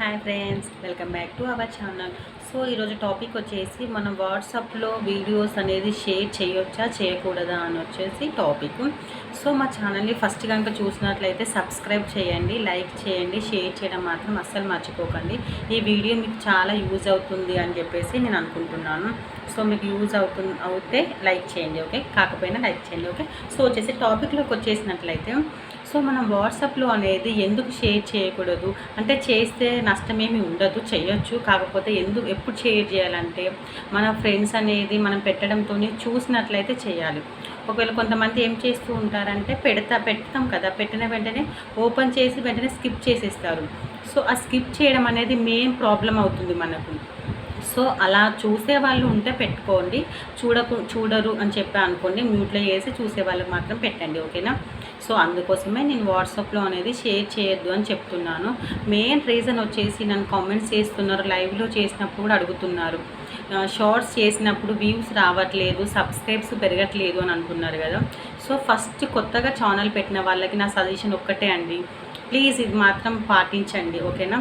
Hi friends welcome back to our channel so ఈరోజు topic వచ్చేసి మనం వాట్సాప్లో వీడియోస్ అనేది షేర్ చేయొచ్చా చేయకూడదా అని వచ్చేసి టాపిక్ సో మా ఛానల్ని ఫస్ట్ కనుక చూసినట్లయితే సబ్స్క్రైబ్ చేయండి లైక్ చేయండి షేర్ చేయడం మాత్రం అస్సలు మర్చిపోకండి. ఈ వీడియో మీకు చాలా యూజ్ అవుతుంది అని చెప్పేసి నేను అనుకుంటున్నాను. సో మీకు యూజ్ అవుతుంది అవుతే లైక్ చేయండి ఓకే కాకపోయినా లైక్ చేయండి ఓకే సో వచ్చేసి టాపిక్లోకి వచ్చేసినట్లయితే సో మనం వాట్సాప్లో అనేది ఎందుకు షేర్ చేయకూడదు? అంటే చేస్తే నష్టమేమి ఉండదు చేయొచ్చు. కాకపోతే ఎందుకు ఎప్పుడు షేర్ చేయాలంటే మన ఫ్రెండ్స్ అనేది మనం పెట్టడంతోనే చూసినట్లయితే చేయాలి. ఒకవేళ కొంతమంది ఏం చేస్తూ ఉంటారంటే పెడతా పెడతాం కదా పెట్టిన వెంటనే ఓపెన్ చేసి వెంటనే స్కిప్ చేసేస్తారు. సో ఆ స్కిప్ చేయడం అనేది మెయిన్ ప్రాబ్లం అవుతుంది మనకు. సో అలా చూసే వాళ్ళు ఉంటే పెట్టుకోండి. చూడకు చూడరు అని చెప్పి అనుకోండి. మ్యూట్లో వేసి చూసే వాళ్ళకి మాత్రం పెట్టండి. ఓకేనా? సో అందుకోసమే నేను వాట్సాప్లో అనేది షేర్ చేయొద్దు అని చెప్తున్నాను. మెయిన్ రీజన్ వచ్చేసి నన్ను కామెంట్స్ చేస్తున్నారు లైవ్లో చేసినప్పుడు కూడా అడుగుతున్నారు. షార్ట్స్ చేసినప్పుడు వ్యూస్ రావట్లేదు సబ్స్క్రైబ్స్ పెరగట్లేదు అని అంటున్నారు కదా. సో ఫస్ట్ కొత్తగా ఛానల్ పెట్టిన వాళ్ళకి నా సజెషన్ ఒక్కటే అండి. ప్లీజ్ ఇది మాత్రం పాటించండి ఓకేనా?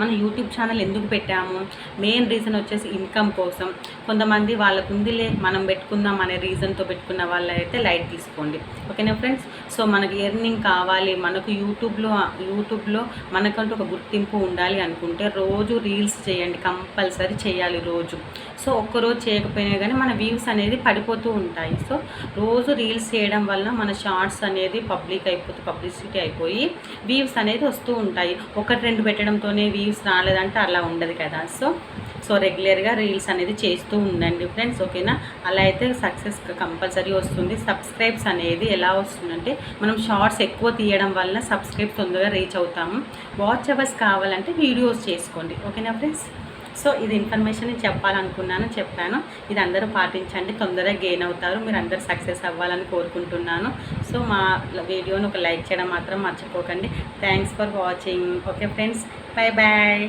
మనం యూట్యూబ్ ఛానల్ ఎందుకు పెట్టాము? మెయిన్ రీజన్ వచ్చేసి ఇన్కమ్ కోసం. కొంతమంది వాళ్ళకు ఉందిలే మనం పెట్టుకుందాం అనే రీజన్తో పెట్టుకున్న వాళ్ళైతే లైట్ తీసుకోండి. ఓకేనా ఫ్రెండ్స్ సో మనకి ఎర్నింగ్ కావాలి మనకు యూట్యూబ్లో యూట్యూబ్లో మనకంటూ ఒక గుర్తింపు ఉండాలి అనుకుంటే రోజు రీల్స్ చేయండి కంపల్సరీ చేయాలి రోజు. సో ఒక్కరోజు చేయకపోయినా కానీ మన వ్యూస్ అనేది పడిపోతూ ఉంటాయి. సో రోజు రీల్స్ చేయడం వల్ల మన షార్ట్స్ అనేది పబ్లిక్ అయిపోతే పబ్లిసిటీ అయిపోయి వ్యూస్ అనేది వస్తూ ఉంటాయి. ఒకటి రెండు పెట్టడంతోనే వ్యూస్ రాలేదంటే అలా ఉండదు కదా. సో సో రెగ్యులర్గా రీల్స్ అనేది చేస్తూ ఉండండి ఫ్రెండ్స్ ఓకేనా? అలా అయితే సక్సెస్ కంపల్సరీ వస్తుంది. సబ్స్క్రైబ్స్ అనేది ఎలా వస్తుందంటే మనం షార్ట్స్ ఎక్కువ తీయడం వల్ల సబ్స్క్రైబ్స్ తొందరగా రీచ్ అవుతాము. వాచ్ అవర్స్ కావాలంటే వీడియోస్ చేసుకోండి ఓకేనా ఫ్రెండ్స్? సో ఇది ఇన్ఫర్మేషన్ నేను చెప్పాలనుకున్నాను చెప్పాను. ఇది అందరూ పాటించండి తొందరగా గెయిన్ అవుతారు. మీరు అందరూ సక్సెస్ అవ్వాలని కోరుకుంటున్నాను. సో మా వీడియోని ఒక లైక్ చేయడం మాత్రం మర్చిపోకండి. Thanks for watching okay friends bye bye